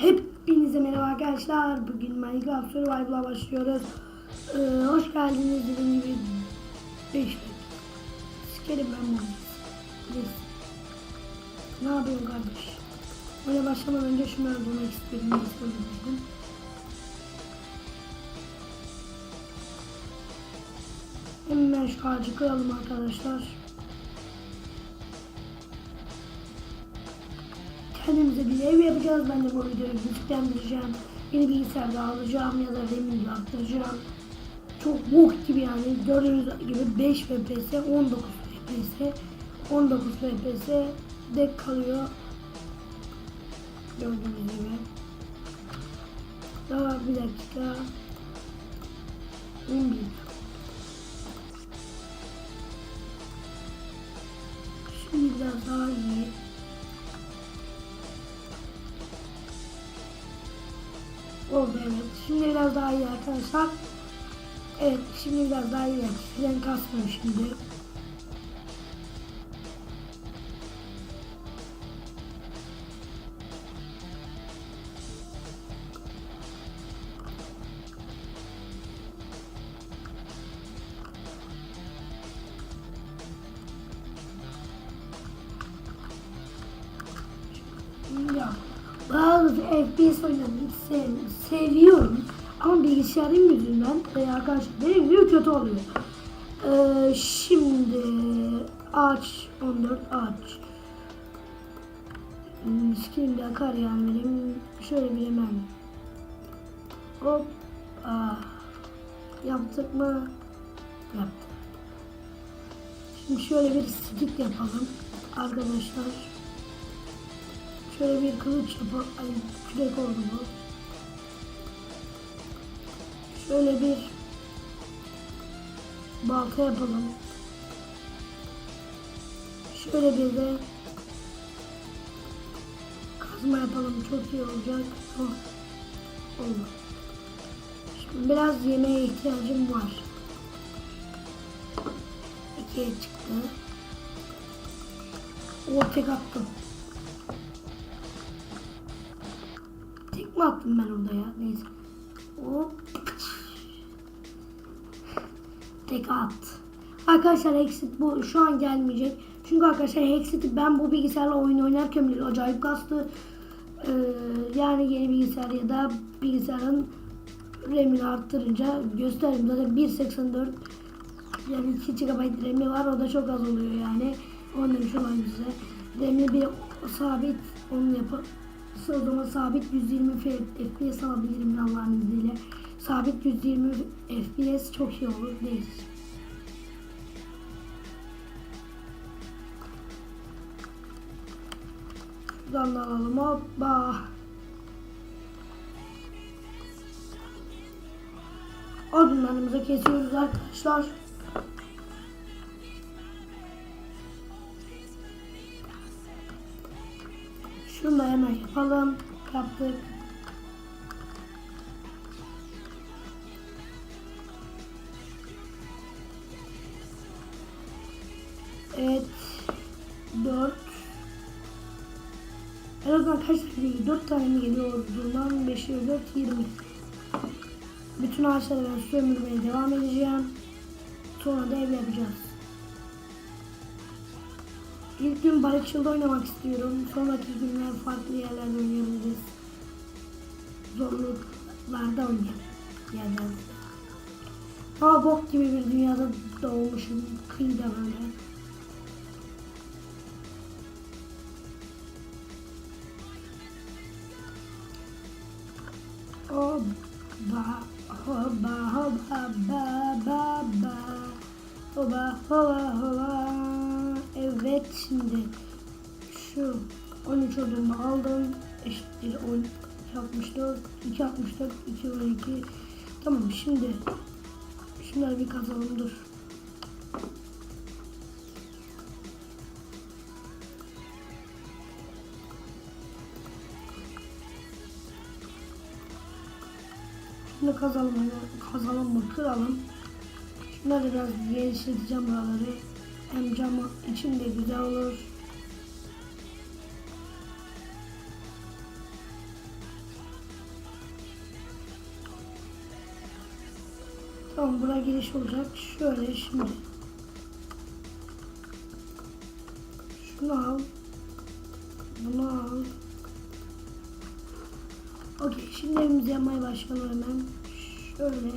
Hepinize merhaba arkadaşlar. Bugün Minecraft Survival'a başlıyoruz. Ee, hoş geldiniz dediğim gibi 5 Sikerim ben bunu. Ne yapıyorsun kardeş? Öyle başlamadan önce şunu öldürmek istedim. Öldürdüm. Hemen şu ağacı kıralım arkadaşlar. Kendimize bir ev yapacağız. Ben de bu videoyu müziklendireceğim. Yeni bilgisayar da alacağım ya da remini de arttıracağım. Çok bok gibi yani. Gördüğünüz gibi 5 FPS, 19 FPS, 19 FPS de kalıyor. Gördüğünüz gibi. Daha bir dakika. 11. Şimdi biraz daha iyi. Oldu evet. Şimdi biraz daha iyi arkadaşlar. Evet şimdi biraz daha iyi. Fren kasmıyor şimdi. Ya bazı FPS oyunlarını sev, seviyorum ama bilgisayarın yüzünden e, arkadaşlar benim gibi kötü oluyor. Ee, şimdi ağaç 14 ağaç. Hmm, Şimdi akar yani benim şöyle bir hemen hop ah. yaptık mı yaptık. Şimdi şöyle bir stick yapalım arkadaşlar. Şöyle bir kılıç yapalım. Ay kürek oldu bu. Şöyle bir balta yapalım. Şöyle bir de kazma yapalım. Çok iyi olacak. Oh. Oldu. Şimdi biraz yemeğe ihtiyacım var. İkiye çıktı. O tek attım. Tek mi attım ben orada ya? Neyse. Hop. Tek at. Arkadaşlar Hexit bu şu an gelmeyecek. Çünkü arkadaşlar Hexit'i ben bu bilgisayarla oyun oynarken bile acayip kastı. Ee, yani yeni bilgisayar ya da bilgisayarın RAM'ini arttırınca göstereyim. Zaten 1.84 yani 2 GB RAM'i var. O da çok az oluyor yani. Onu demiş olayım size. RAM'i bir sabit onu yapıp o sabit 120 FPS alabilirim Allah'ın izniyle. Sabit 120 FPS çok iyi olur. Neyse. Şuradan da alalım. Hoppa. Odunlarımızı kesiyoruz arkadaşlar. Şunu da hemen yapalım. Yaptık. Evet. 4 En azından kaç geliyor? 4 tane mi geliyor ordundan? 5'e 4, 20. Bütün ağaçları ben sömürmeye devam edeceğim. Sonra da ev yapacağız. İlk gün Barışçıl'da oynamak istiyorum. Sonraki günler farklı yerlerde oynayabiliriz. Zorluklarda oynayalım. Yerlerde. Ama bok gibi bir dünyada doğmuşum. Kıyıda böyle. Oba, hoba, hoba, ba, ba, ba. Hoba, hoba, hoba. Evet şimdi şu 13 odamı aldım. 10 64 2 64 2 12 Tamam şimdi şunları bir kazalım dur. Bunu kazalım, kazalım mı kıralım. Şunları biraz genişleteceğim buraları. Hem cam için de güzel olur. Tamam buna giriş olacak. Şöyle şimdi. Şunu al. Okey şimdi evimizi yapmaya başlayalım hemen. Şöyle.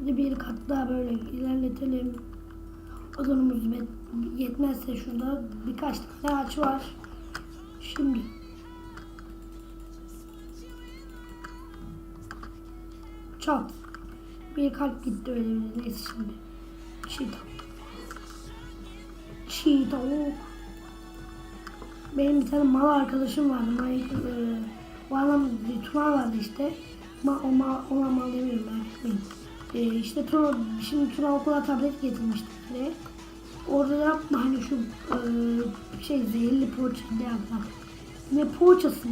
Bir kat daha böyle ilerletelim. Yet- yetmezse şurada birkaç tane ağaç var. Şimdi. Çat. Bir kalp gitti öyle bir neyse şimdi. Çiğ tavuk. Çiğ tavuk. Benim bir tane mal arkadaşım vardı. Mal, e, o adam Tuna vardı işte. Ma, o ma, ona mal demiyorum ben. E, işte Tuna, şimdi Tuna okula tablet getirmişti. Ve orada da hani şu e, şey zehirli poğaça ne yapar? Ne poğaçası?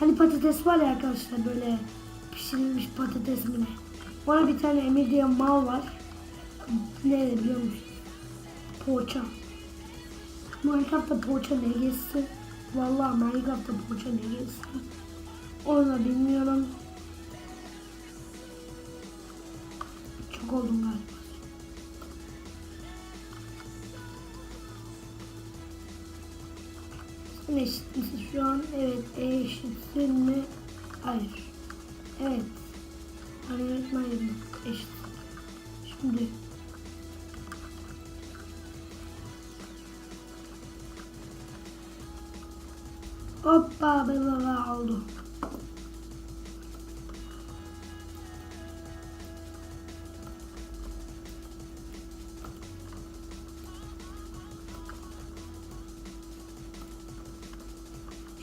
Hani patates var ya arkadaşlar böyle pişirilmiş patates mi ne? Bana bir tane Emir diye mal var. Ne biliyor musun? Poğaça. Minecraft'ta poğaça ne geçsin? Vallahi Minecraft'ta poğaça ne geçsin? Onu da bilmiyorum. Çok oldum galiba. Sen eşit misin şu an? Evet. Eşitsin mi? Hayır. Evet. Hayır. Eşit. Şimdi. Hoppa bela oldu.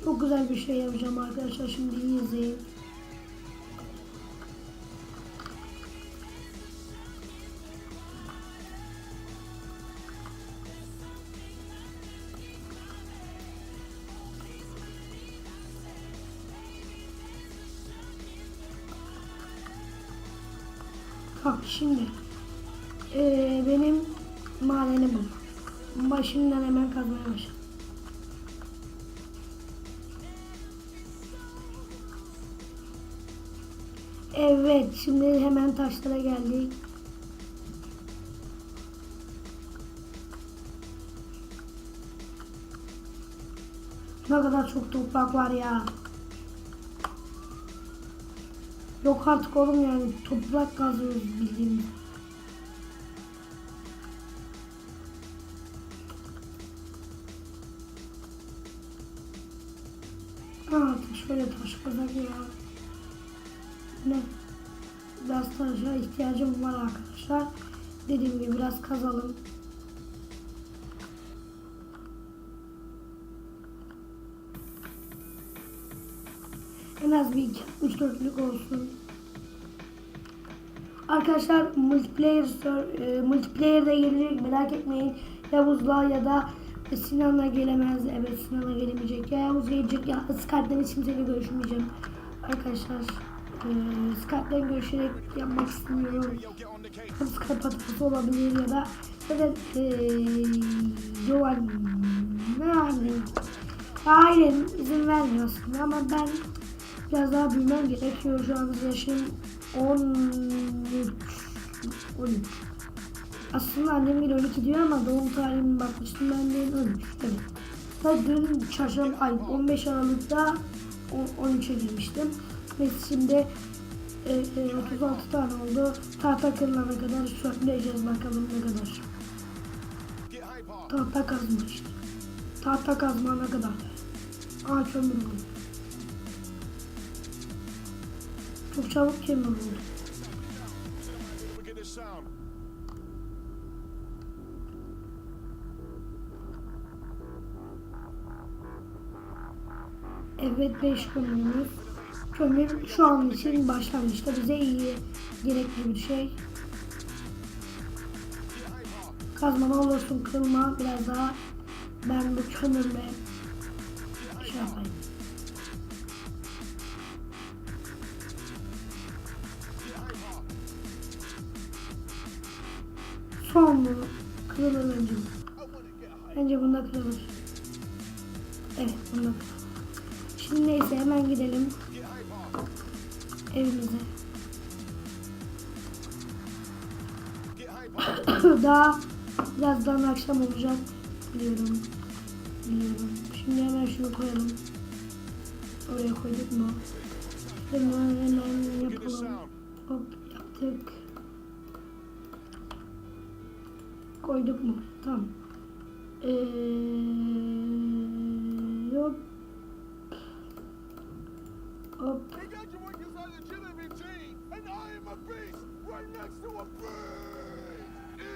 Çok güzel bir şey yapacağım arkadaşlar. Şimdi iyi izleyin. Bak şimdi eee, benim madenim bu. Başımdan hemen kazmaya başladım. Evet şimdi hemen taşlara geldik. Ne kadar çok toprak var ya. Yok artık oğlum yani toprak kazıyoruz bildiğimiz. Artık şöyle taş kazak ya. Ne? Biraz taşa ihtiyacım var arkadaşlar. Dediğim gibi biraz kazalım. Bir 3-4'lük olsun. Arkadaşlar multiplayer e, multiplayer de gelecek merak etmeyin. Yavuz'la ya da Sinan'la gelemez. Evet Sinan'la gelemeyecek. Ya Yavuz gelecek ya Skype'den hiç kimseyle görüşmeyeceğim. Arkadaşlar e, Skype'den görüşerek yapmak istemiyorum. Hem Skype hatası olabilir ya da da e, Joan yani ailen izin vermiyor aslında ama ben biraz daha büyümem gerekiyor. Şu an yaşım 13 13 aslında annem bile 12 diyor ama doğum tarihime bakmıştım ben de 13 evet. Tabii dün çarşamba ay 15 Aralık'ta o- 13'e girmiştim. Ve şimdi e, e, 36 tane oldu. Tahta kırılana kadar söyleyeceğiz bakalım ne kadar. Tahta kazma işte. Tahta kazma ne kadar. Aa kömür oldu. Çok çabuk this sound. Evet 5 kömürümüz. Kömür şu an için başlangıçta bize iyi gerekli bir şey. Kazma ne olursun kırma biraz daha ben bu kömürle şey yapayım. Son mu? Kırılır bence bu. Bence bunda kırılır. Evet bunda. Şimdi neyse hemen gidelim evimize. Daha birazdan akşam olacak biliyorum. Biliyorum. Şimdi hemen şunu koyalım. Oraya koyduk mu? Hemen hemen yapalım. Hop yaptık. Koyduk mu? Tamam. Ee, hop. Hop.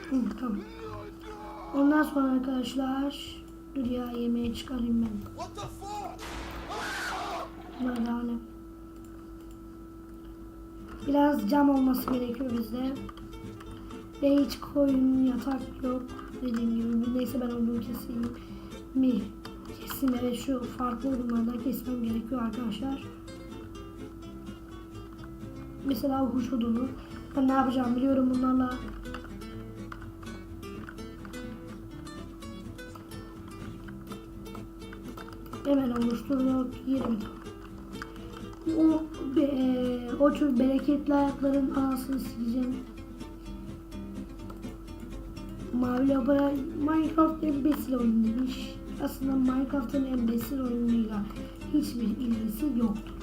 Hı, tamam. Ondan sonra arkadaşlar dur ya yemeğe çıkarayım ben. Ne? Biraz cam olması gerekiyor bizde. Ve hiç koyun yatak yok dediğim gibi. Neyse ben onu keseyim. Mi? Kesin evet şu farklı durumlardan kesmem gerekiyor arkadaşlar. Mesela huş odunu. Ben ne yapacağım biliyorum bunlarla. Hemen oluşturduk 20 tane. O, be, o tür bereketli ayakların anasını sileceğim. Mavi Labora Minecraft embesil oyun demiş. Aslında Minecraft'ın embesil oyunuyla hiçbir ilgisi yoktur.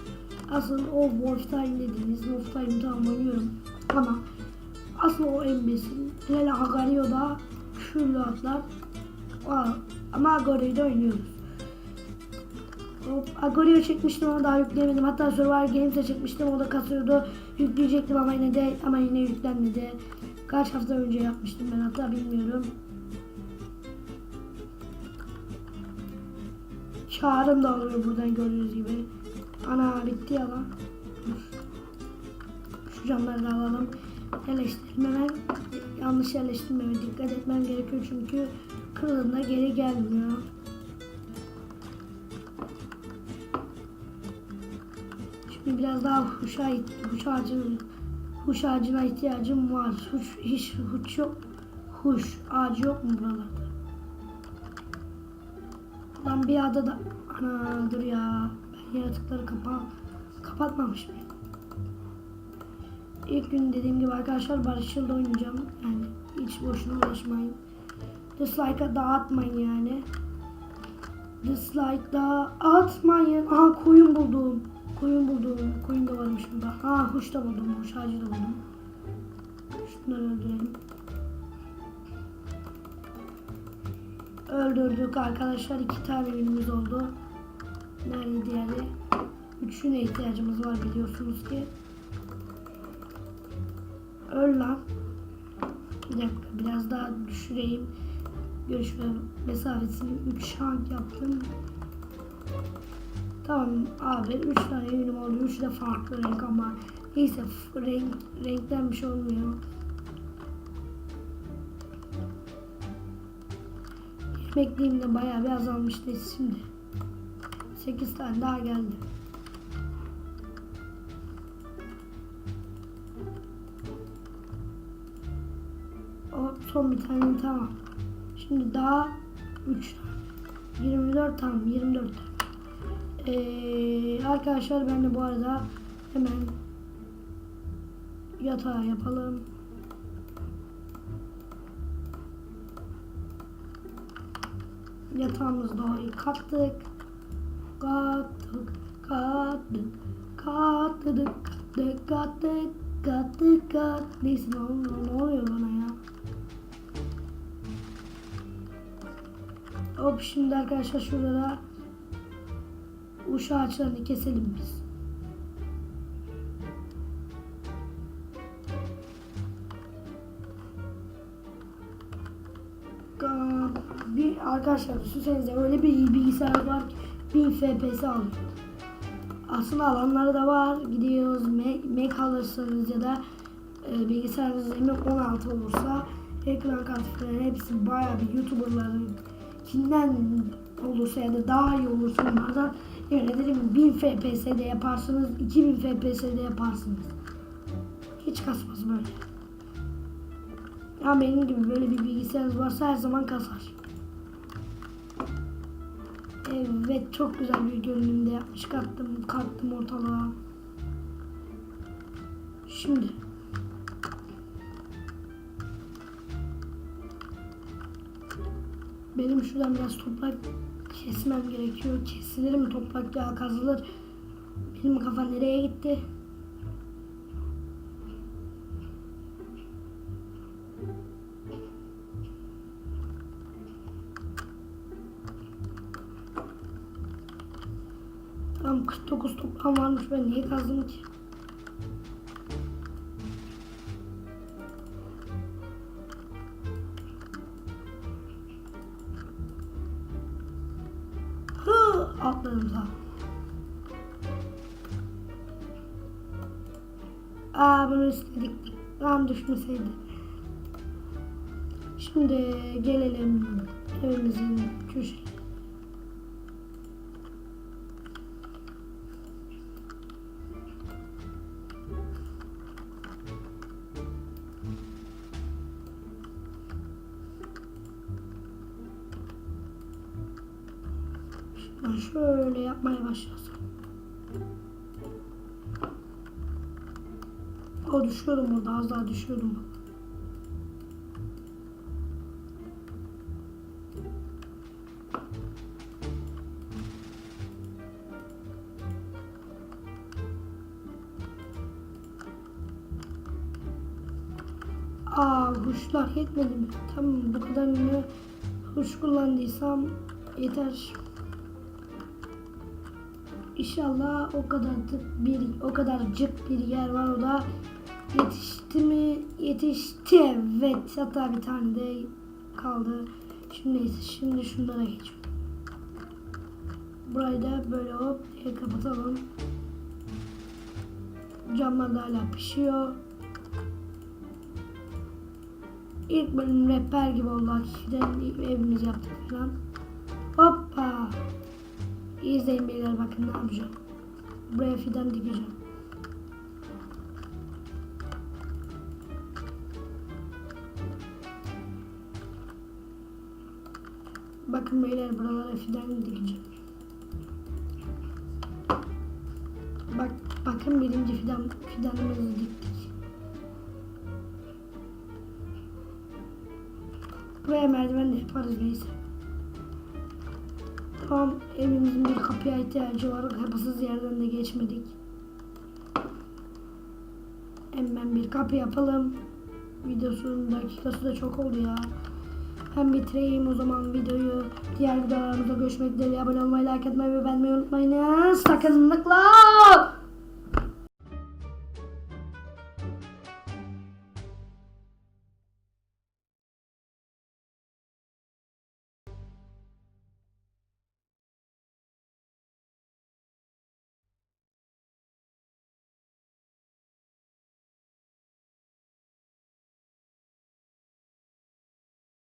Asıl o Wolfenstein dediğiniz Wolfenstein'i tamam oynuyorum ama asıl o embesil hele Agario'da küfürlü atlar ama Agorio'yu da oynuyoruz. Agorio çekmiştim ama daha yükleyemedim. Hatta Survivor Games'e çekmiştim o da kasıyordu. Yükleyecektim ama yine de ama yine yüklenmedi. Kaç hafta önce yapmıştım ben hatta bilmiyorum. Çağrım da oluyor buradan gördüğünüz gibi. Ana bitti ya lan. Şu camları da alalım. Yerleştirelim hemen. Yanlış yerleştirmeme dikkat etmem gerekiyor çünkü kırılığında geri gelmiyor. Şimdi biraz daha huşa, huş ağacı, huş ağacına ihtiyacım var. Huş, hiç huş yok. Huş ağacı yok mu buralarda? Lan bir adada... Ana dur ya. Ben yaratıkları kapa kapatmamış mıyım? İlk gün dediğim gibi arkadaşlar Barışçıl'da oynayacağım. Yani hiç boşuna uğraşmayın. Dislike'a dağıtmayın yani. Dislike'da atmayın. Aha koyun buldum. Koyun buldum. Koyun da varmış burada. Ha huş da buldum. Huş ağacı da buldum. Şunları öldürelim. Öldürdük arkadaşlar. iki tane ürünümüz oldu. Nerede diğeri? Üçüne ihtiyacımız var biliyorsunuz ki. Öl lan. Bir dakika biraz daha düşüreyim. Görüşme mesafesini 3 şank yaptım. Tamam abi 3 tane ürünüm oldu. 3 de farklı renk ama neyse renk, renkten bir şey olmuyor. Yemekliğim de bayağı bir azalmıştı şimdi. 8 tane daha geldi. O son bir tane tamam. Şimdi daha 3 tane. 24 tamam 24 tane. Ee, arkadaşlar ben de bu arada hemen yatağı yapalım. Yatağımızı doğru kattık. Kattık, kattık, kattık, kattık, kattık, kattık, kattık. Neyse ne oluyor, ne oluyor bana ya? Hop şimdi arkadaşlar şurada da uş ağaçlarını keselim biz. Bir arkadaşlar düşünsenize öyle bir bilgisayar var ki 1000 FPS alıyor. Aslında alanları da var. Gidiyoruz Mac, Mac alırsanız ya da e, bilgisayarınız M16 olursa ekran falan hepsi bayağı bir YouTuber'ların kimden olursa ya da daha iyi olursa onlardan yemin ederim 1000 FPS'de yaparsınız, 2000 FPS'de yaparsınız. Hiç kasmaz böyle. Ya benim gibi böyle bir bilgisayarınız varsa her zaman kasar. Evet çok güzel bir görünümde yapmış. Kalktım, kalktım ortalığa. Şimdi. Benim şuradan biraz toprak kesmem gerekiyor. Kesilir toprak ya kazılır. Benim kafa nereye gitti? Tam 49 toplam varmış ben niye kazdım ki? Lan düşmeseydi. Şimdi gelelim evimizin köşe. Şöyle yapmaya başlasam. Düşüyorum orada az daha düşüyorum. Aa huşlar yetmedi mi? Tamam bu kadarını huş kullandıysam yeter. İnşallah o kadar bir o kadarcık bir yer var o da yetişti mi? Yetişti evet. Hatta bir tane de kaldı. Şimdi neyse şimdi şunlara geçiyorum. Burayı da böyle hop diye kapatalım. Camlar da hala pişiyor. İlk bölüm rehber gibi oldu hakikaten. Evimizi yaptık falan. Hoppa. İzleyin beyler bakın ne yapacağım. Buraya fidan dikeceğim. Bakın beyler buralara fidan dikeceğim. Bak bakın birinci fidan fidanımızı diktik. Buraya merdiven de yaparız neyse. Tamam evimizin bir kapıya ihtiyacı var. Kapısız yerden de geçmedik. Hemen bir kapı yapalım. Videosunun dakikası da çok oldu ya. Ben bitireyim o zaman videoyu. Diğer videolarımızda görüşmek dileğiyle abone olmayı, like etmeyi ve beğenmeyi unutmayın. Sakınlıkla.